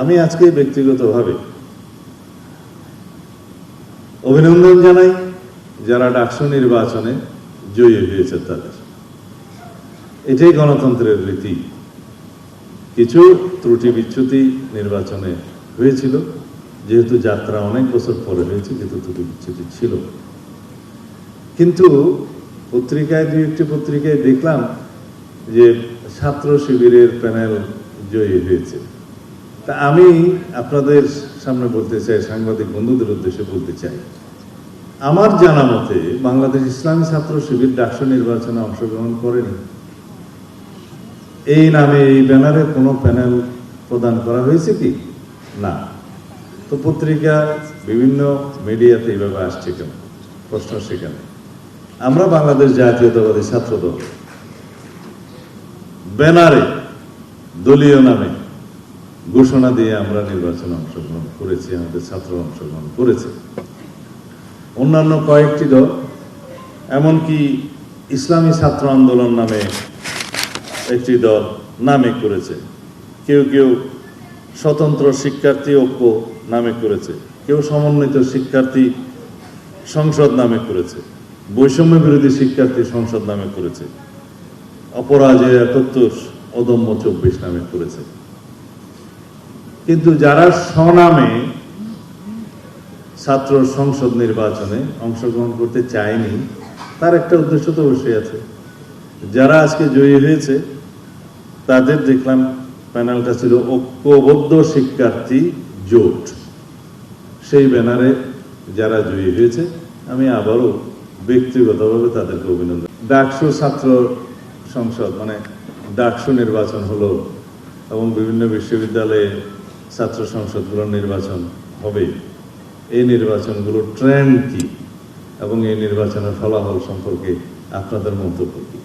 আমি আজকে ব্যক্তিগতভাবে অভিনন্দন জানাই যারা ডাকসু নির্বাচনে জয়ী হয়েছে তাদের। এটাই গণতন্ত্রের রীতি। কিছু ত্রুটি বিচ্যুতি নির্বাচনে হয়েছিল, যেহেতু যাত্রা অনেক বছর পরে হয়েছে, কিন্তু ত্রুটি বিচ্যুতি ছিল। কিন্তু পত্রিকায়, দু একটি পত্রিকায় দেখলাম যে ছাত্র শিবিরের প্যানেল জয়ী হয়েছে। তা আমি আপনাদের সামনে বলতে চাই, সাংবাদিক বন্ধুদের উদ্দেশ্যে বলতে চাই। আমার জানা মতে বাংলাদেশ ইসলামী ছাত্র শিবির ডাকসু নির্বাচনে অংশগ্রহণ করেনি। এই নামে এই ব্যানারে কোনো প্যানেল প্রদান করা হয়েছে কি? না। তো পত্রিকা বিভিন্ন মিডিয়াতে এইভাবে আসছে কেন? প্রশ্ন সেখানে। আমরা বাংলাদেশ জাতীয়তাবাদী ছাত্র দল ব্যানারে, দলীয় নামে ঘোষণা দিয়ে আমরা নির্বাচনে অংশগ্রহণ করেছি, আমাদের ছাত্র অংশগ্রহণ করেছে। অন্যান্য কয়েকটি দল, এমনকি ইসলামী ছাত্র আন্দোলন নামে একটি দল নামে করেছে। কেউ কেউ স্বতন্ত্র শিক্ষার্থী ঐক্য নামে করেছে। কেউ সমন্বিত শিক্ষার্থী সংসদ নামে করেছে। বৈষম্য বিরোধী শিক্ষার্থী সংসদ নামে করেছে। অপরাজয় একাত্তর, অদম্য চব্বিশ নামে করেছে। কিন্তু যারা স্বনামে ছাত্র সংসদ নির্বাচনে অংশগ্রহণ করতে চায়নি, তার একটা উদ্দেশ্য তো অবশ্যই আছে। যারা আজকে জয়ী হয়েছে, তাদের দেখলাম প্যানেলটা ছিল ঐক্যবদ্ধ শিক্ষার্থী জোট। সেই ব্যানারে যারা জয়ী হয়েছে, আমি আবারও ব্যক্তিগতভাবে তাদেরকে অভিনন্দন। ডাকসু ছাত্র সংসদ মানে ডাকসু নির্বাচন হলো এবং বিভিন্ন বিশ্ববিদ্যালয়ে ছাত্র সংসদগুলোর নির্বাচন হবে এই নির্বাচনগুলোর ট্রেন্ড কি? এবং এই নির্বাচনের ফলাফল সম্পর্কে আপনাদের মন্তব্য কি?